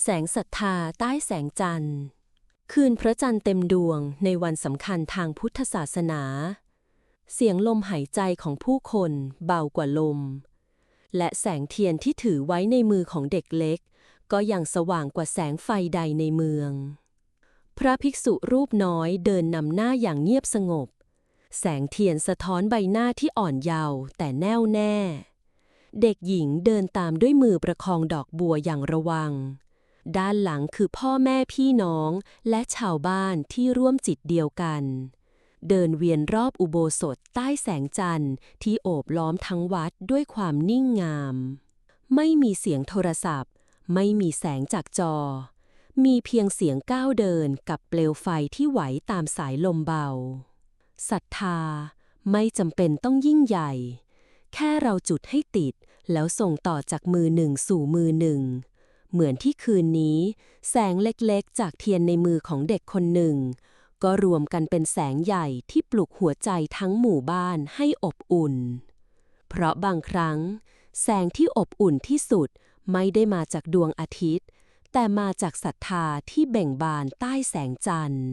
แสงศรัทธาใต้แสงจันทร์ คืนพระจันทร์เต็มดวงในวันสำคัญทางพุทธศาสนา เสียงลมหายใจของผู้คนเบากว่าลม และแสงเทียนที่ถือไว้ในมือของเด็กเล็ก ก็ยังสว่างกว่าแสงไฟใดในเมือง พระภิกษุรูปน้อยเดินนำหน้าอย่างเงียบสงบ แสงเทียนสะท้อนใบหน้าที่อ่อนเยาว์แต่แน่วแน่ เด็กหญิงเดินตามด้วยมือประคองดอกบัวอย่างระวัง ด้านหลังคือพ่อแม่พี่น้องและชาวบ้านที่ร่วมจิตเดียวกัน เดินเวียนรอบอุโบสถใต้แสงจันทร์ที่โอบล้อมทั้งวัดด้วยความนิ่งงาม ไม่มีเสียงโทรศัพท์ ไม่มีแสงจากจอ มีเพียงเสียงก้าวเดินกับเปลวไฟที่ไหวตามสายลมเบาศรัทธา ไม่จำเป็นต้องยิ่งใหญ่ แค่เราจุดให้ติดแล้วส่งต่อจากมือหนึ่งสู่มือหนึ่ง เหมือนที่คืนนี้ แสงเล็กๆ จากเทียนในมือของเด็กคนหนึ่ง ก็รวมกันเป็นแสงใหญ่ที่ปลุกหัวใจทั้งหมู่บ้านให้อบอุ่น เพราะบางครั้ง แสงที่อบอุ่นที่สุดไม่ได้มาจากดวงอาทิตย์ แต่มาจากศรัทธาที่เบ่งบานใต้แสงจันทร์